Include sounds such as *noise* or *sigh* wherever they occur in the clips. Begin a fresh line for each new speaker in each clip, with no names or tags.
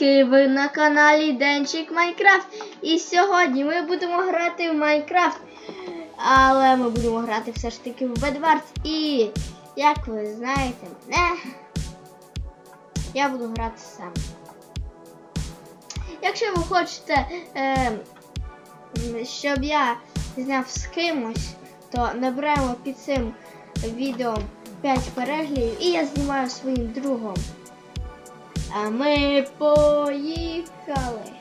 Привітки! Ви на каналі Денчик Майнкрафт. І сьогодні ми будемо грати в Майнкрафт. Але ми будемо грати все ж таки в Bedwars. І як ви знаєте, мене я буду грати сам. Якщо ви хочете, е, щоб я зняв з кимось, то наберемо під цим відео 5 переглядів і я знімаю своїм другом. А ми поїхали.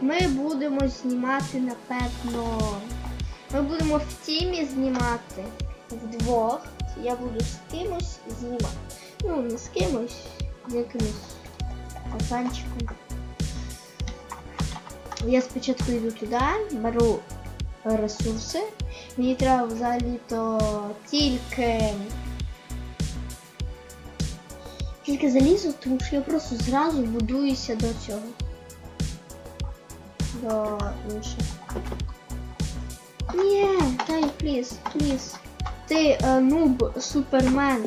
Ми будемо знімати, напевно. Ми будемо в тімі знімати вдвох. Я буду з кимось знімати. Ну, не з кимось, з якимось пацанчиком. Я спочатку йду туди, беру ресурси. Мені треба взагалі-то тільки. Тільки залізу, тому що я просто зразу будуюся до цього. До інших. Ні, дай, пліз, пліз. Ти е, нуб, супермен.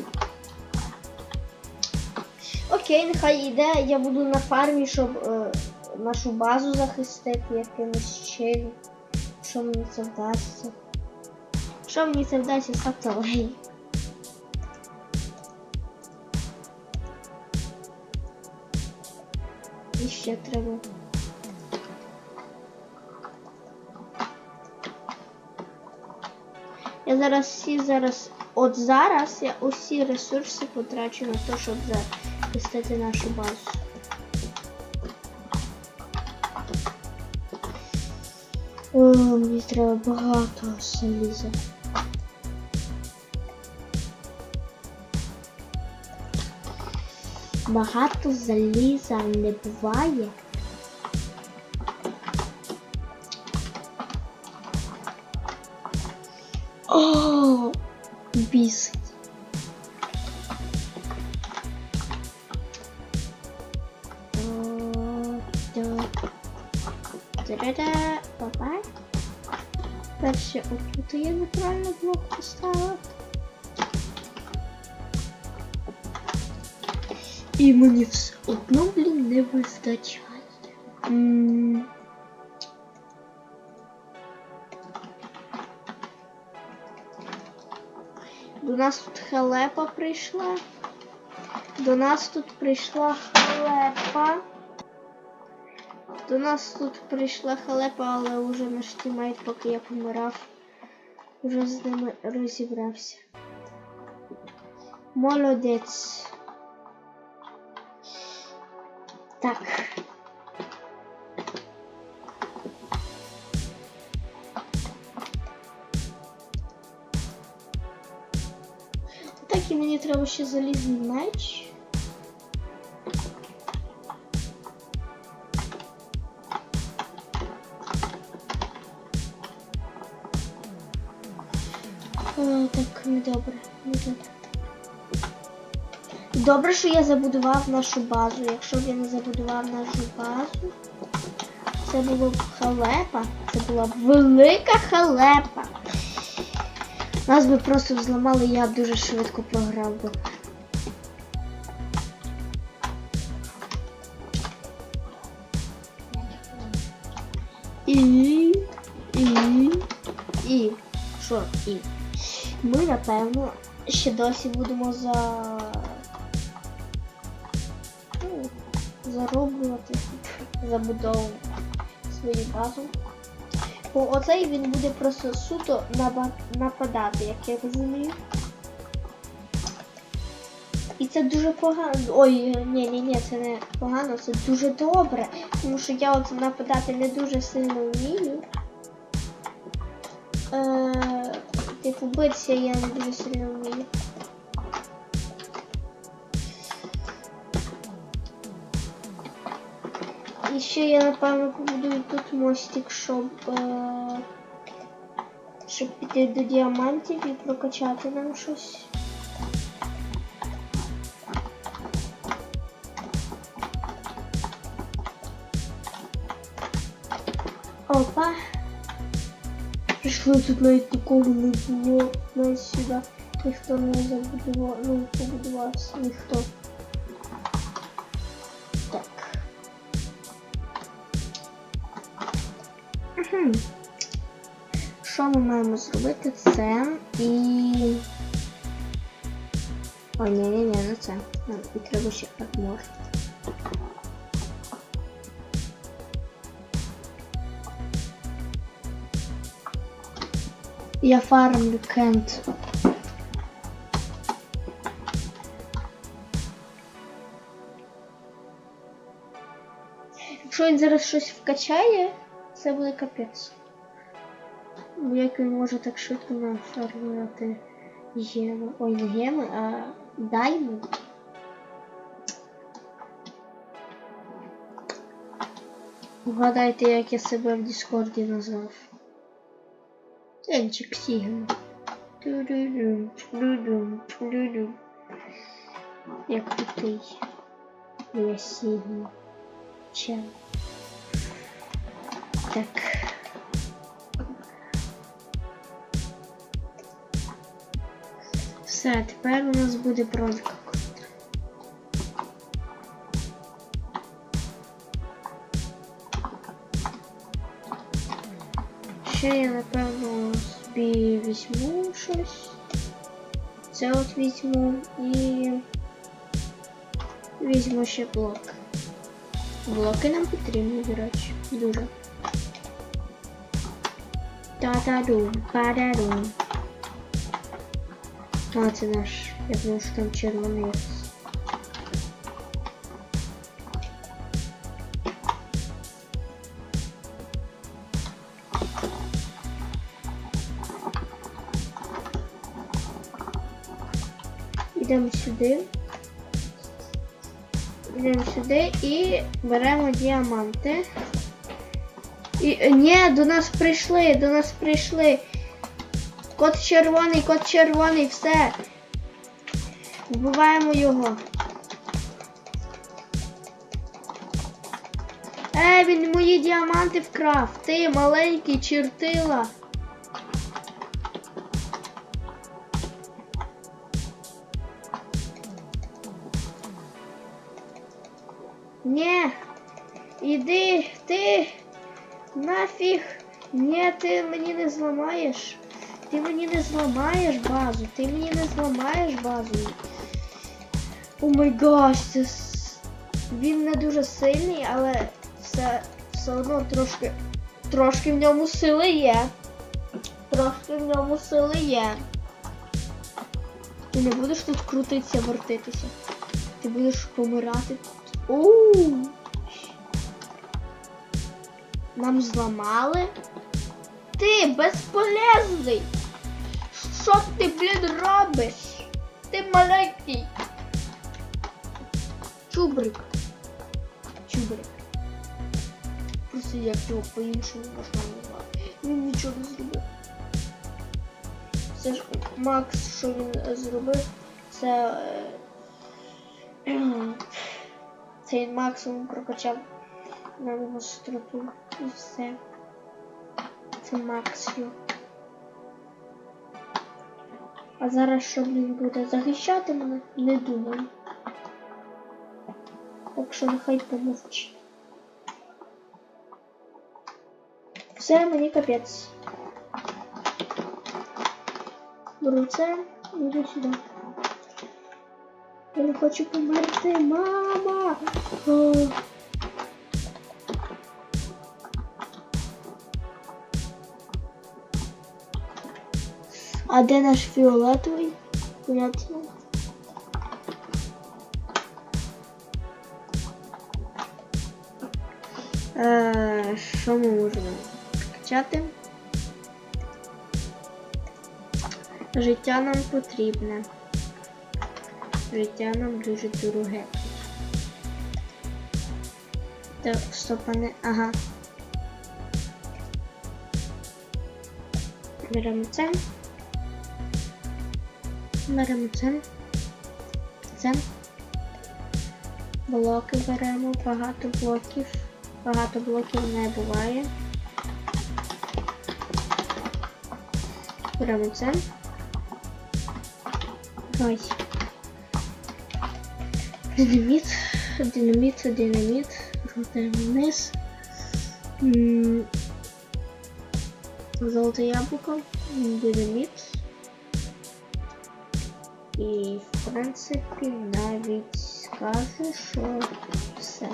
Окей, нехай йде, я буду на фармі, щоб е, нашу базу захистити якимось чином. Що мені це вдасться? Що мені це вдасться, ставте лайк. Ще треба. Я зараз всі зараз. От зараз я усі ресурси потрачу на те, щоб захистити нашу базу. О, мені треба багато заліза. Багато заліза не буває. О, бісить. Та-да-да, Папа. Перше, отут я неправильно блок поставила. І мені все одно, блін, не вистачає. До нас тут халепа прийшла. До нас тут прийшла халепа. До нас тут прийшла халепа, але вже наш тімейт, поки я помирав, вже з ними розібрався. Молодець. Так. Так, і мені треба ще залізний меч. О, так, недобре, недобре. Добре, що я забудував нашу базу. Якщо б я не забудував нашу базу, це було б халепа. Це була б велика халепа. Нас би просто взламали, я б дуже швидко програв би. І, і. Що і? Ми, напевно, ще досі будемо за. Зароблювати забудову свою базу. Бо оцей він буде просто суто нападати, як я розумію. І це дуже погано. Ой, ні, ні, ні, це не погано, це дуже добре. Тому що я от нападати не дуже сильно вмію. Е, типу битися я не дуже сильно вмію. ще я напевно побудую тут мостик, щоб, е, щоб піти до діамантів і прокачати нам щось. Опа. Прийшло тут навіть такого не було. Навіть сюди ніхто не забудував, ну, побудувався, ніхто. Що ми маємо зробити? Це і. Ой, ні, ні, ні, не це. Нам треба ще армор. Я фармлю кент. Якщо він зараз щось вкачає, це буде капець. Як він може так швидко нафармувати геми. Ой, не геми, а дайму. Угадайте, як я себе в Діскорді назвав. Енчик Сігма. Як крутий. Я Сігма. Чел. Так. Все, тепер у нас буде бронзка. Ще я напевно собі візьму щось. Це от візьму і візьму ще блок. Блоки нам потрібні, до речі, дуже. Та-та-дум, па-да-дум. А, це наш, я думаю, що там червоний. якийсь. Йдемо сюди. Йдемо сюди і беремо діаманти. І, е, ні, до нас прийшли, до нас прийшли. Кот червоний, кот червоний, все. Вбиваємо його. Е, він мої діаманти вкрав. Ти маленький чертила. Ні. Іди, ти. Нафіг. Ні, ти мені не зламаєш. Ти мені не зламаєш базу. Ти мені не зламаєш базу. О май гаш, це... Він не дуже сильний, але все, все одно трошки. Трошки в ньому сили є. Трошки в ньому сили є. Ти не будеш тут крутитися, вертитися. Ти будеш помирати. Оу! Нам зламали. Ти безполезний. Що ти, блін, робиш? Ти маленький. Чубрик. Чубрик. Просто як його по-іншому можна назвати. Він нічого не зробив. Це ж Макс, що він зробив, це. е, *clears throat* Це максимум прокачав нам гостроту і все. Це максимум. А зараз що він буде захищати мене? Не думаю. Так що нехай помовчить. Все, мені капець. Беру це і йду сюди. Я не хочу померти, мама! А де наш фіолетовий? Понятно. Е, Що ми можемо качати? Життя нам потрібне. Життя нам дуже дороге. Так, стоп, а. Ага. Беремо це. Беремо це. Це. Блоки беремо, багато блоків. Багато блоків не буває. Беремо це. Ось. Динаміт, динаміт, динаміт, крутимо вниз. Золоте яблуко, динаміт. І, в принципі, навіть скаже, що все.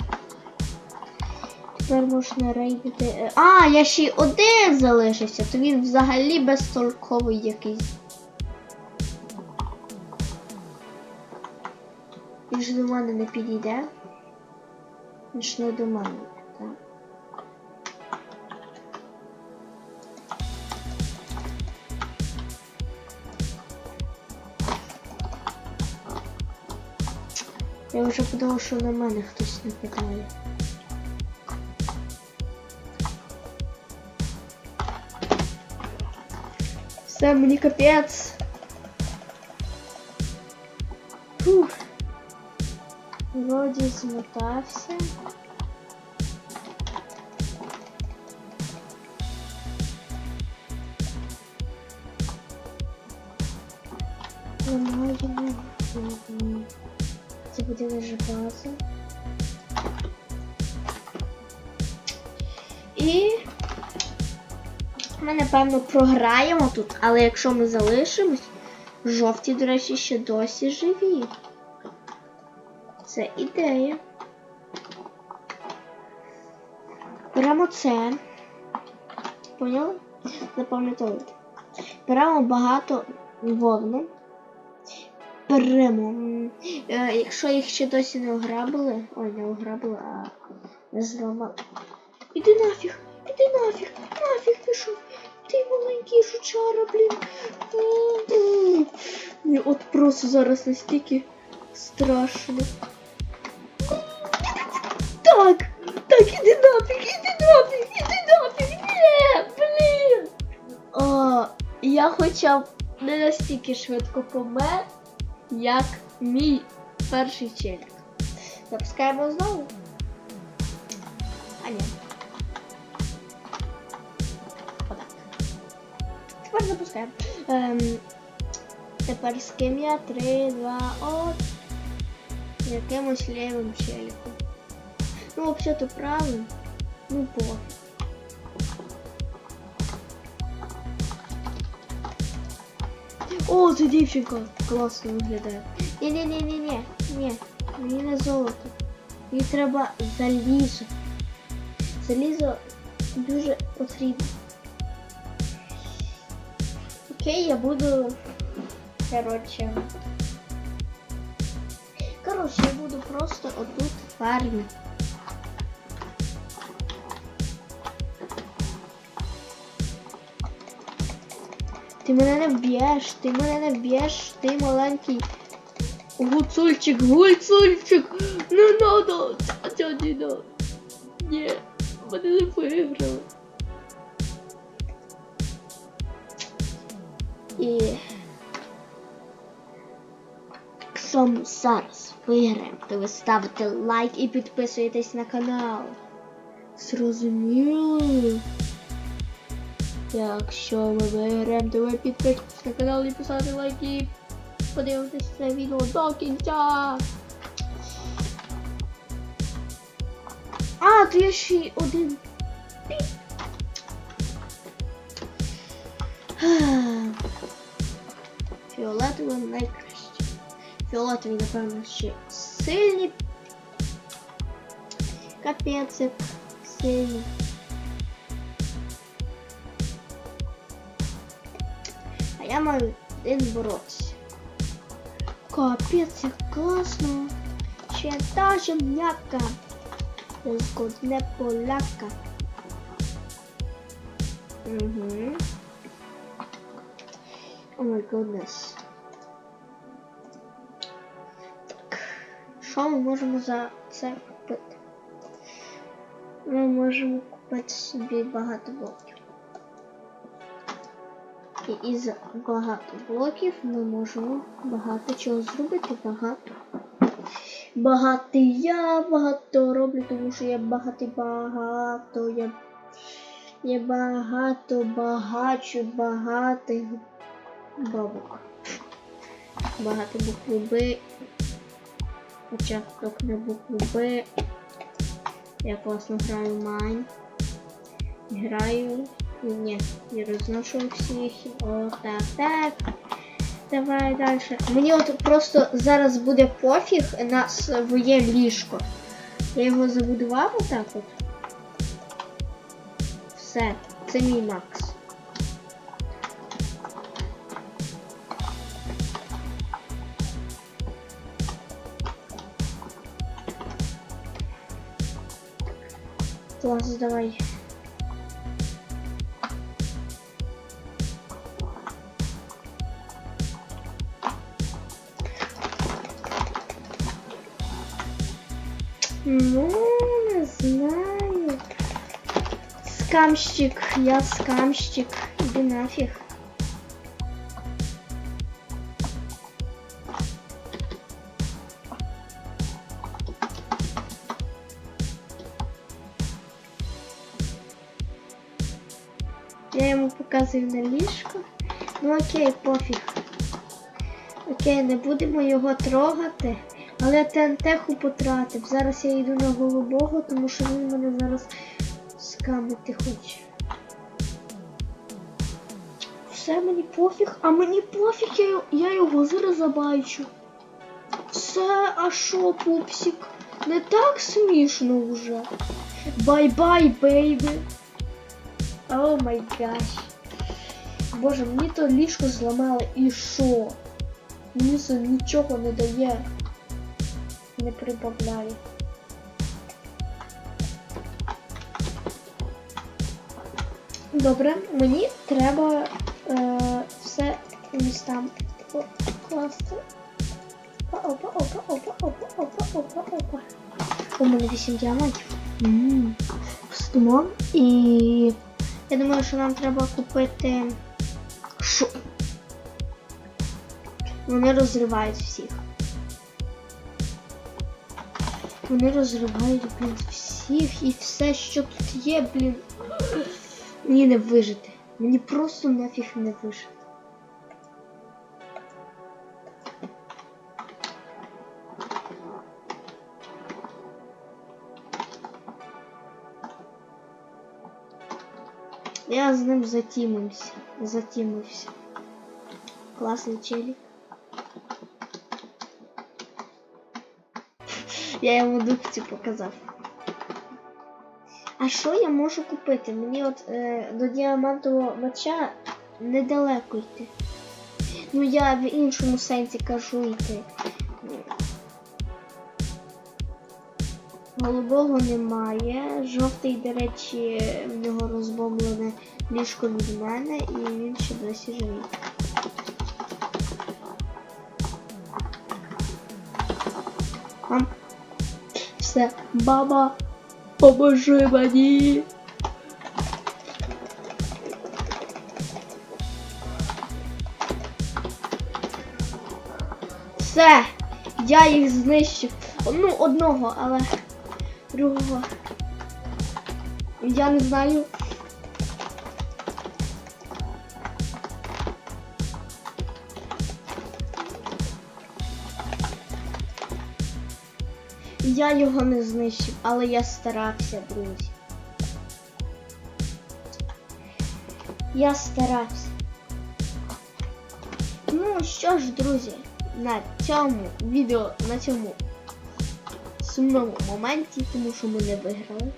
Тепер можна рейдити. А, я ще й один залишився, то він взагалі безтолковий якийсь. Він ж до мене не підійде. Він ж не до мене, так? Я вже подумав, що на мене хтось нападає. Все, мені капець. Фух. Вроді змотався. Ми, напевно, програємо тут, але якщо ми залишимось, жовті, до речі, ще досі живі. Це ідея. Беремо це. Поняли? Запам'ятовуйте. Беремо багато вовни. Беремо. Е, якщо їх ще досі не ограбили. Ой, не ограбили, а не зламали. Іди нафіг! Іди нафіг! Нафіг пішов! Ти маленький жучара, блін. Мені от просто зараз настільки страшно. Так! Так, іди нафіг, іди нафіг, іди нафіг! Ні, блін! О, я хоча б не настільки швидко помер, як мій перший челік. Запускаємо знову. Тепер запускаємо. Ем, тепер з ким я? Три, два, от. Якимось лівим челіком. Ну, взагалі-то правим. Ну, пофіг. О, це дівчинка класно виглядає. Ні, ні, ні, ні, ні, ні, мені не золото. Мені треба залізо. Залізо дуже потрібно. Окей, я буду. Коротше. Коротше, я буду просто отут фармити. Ти мене не б'єш, ти мене не б'єш, ти маленький гуцульчик, гуцульчик, не надо, ця не надо. Ні, мене не виграли. І якщо ми зараз виграємо, то ви ставите лайк і підписуєтесь на канал. Зрозуміло? Якщо ми виграємо, то ви підписуйтесь на канал і писати лайки. Подивитесь це відео до кінця. А, то є ще один. Фіолетовий найкраще. Фіолетові, напевно, ще сильні. Капець, як сильні. А я маю один боротися. Капець, як класно. Ще та земляка. Згодне поляка. Угу. О май goodness. Так. Що ми можемо за це купити? Ми можемо купити собі багато блоків. І із багато блоків ми можемо багато чого зробити. Багато. Багатий я багато роблю, тому що я багатий багато. Я, я багато багачу багатих бабок. Багато букви Б. Початок на букву Б. Я класно граю Майн. Граю Ні, не розношу всіх. О, так, так. Давай далі. Мені от просто зараз буде пофіг на своє ліжко. Я його забудував отак от. Все, це мій Макс. Клас, давай. Ну, не знаю. Скамщик, я скамщик. Иди нафиг. Йому ліжко. Ну окей, пофіг. Окей, не будемо його трогати. Але ТНТ-ху потратив. Зараз я йду на голубого, тому що він мене зараз скамити хоче. Все мені пофіг, а мені пофіг, я, я його зараз забачу. Все, а що, пупсик? Не так смішно вже. Бай-бай, бейбі. О май гаш. Боже, мені то ліжко зламали і що? Мені це нічого не дає. Не прибавляє. Добре, мені треба е, все містам покласти. Опа, опа, опа, опа, опа, опа, опа, опа. У мене 8 діамантів. Встимо. І я думаю, що нам треба купити. Що? Вони розривають всіх. Вони розривають, блін, всіх і все, що тут є, блін. Мені не вижити. Мені просто нафіг не вижити. Я з ним затімився. Затімився. Класний челік. Я йому дубці показав. А що я можу купити? Мені от е, до діамантового меча недалеко йти. Ну я в іншому сенсі кажу йти. Голубого немає. Жовтий, до речі, в нього розбомблене ліжко від мене і він ще досі живий. Все, баба, поможи мені. Все, я їх знищив. Ну, одного, але другого. Я не знаю. Я його не знищив, але я старався, друзі. Я старався. Ну що ж, друзі, на цьому відео, на цьому сумному моменті, тому що ми не виграли.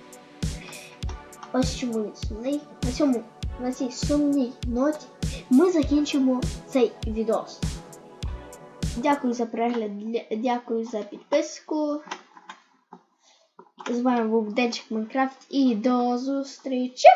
Ось чому він сумний. На цьому, на цій сумній ноті ми закінчимо цей відос. Дякую за перегляд, дякую за підписку. З вами був Денчик Майнкрафт і до зустрічі!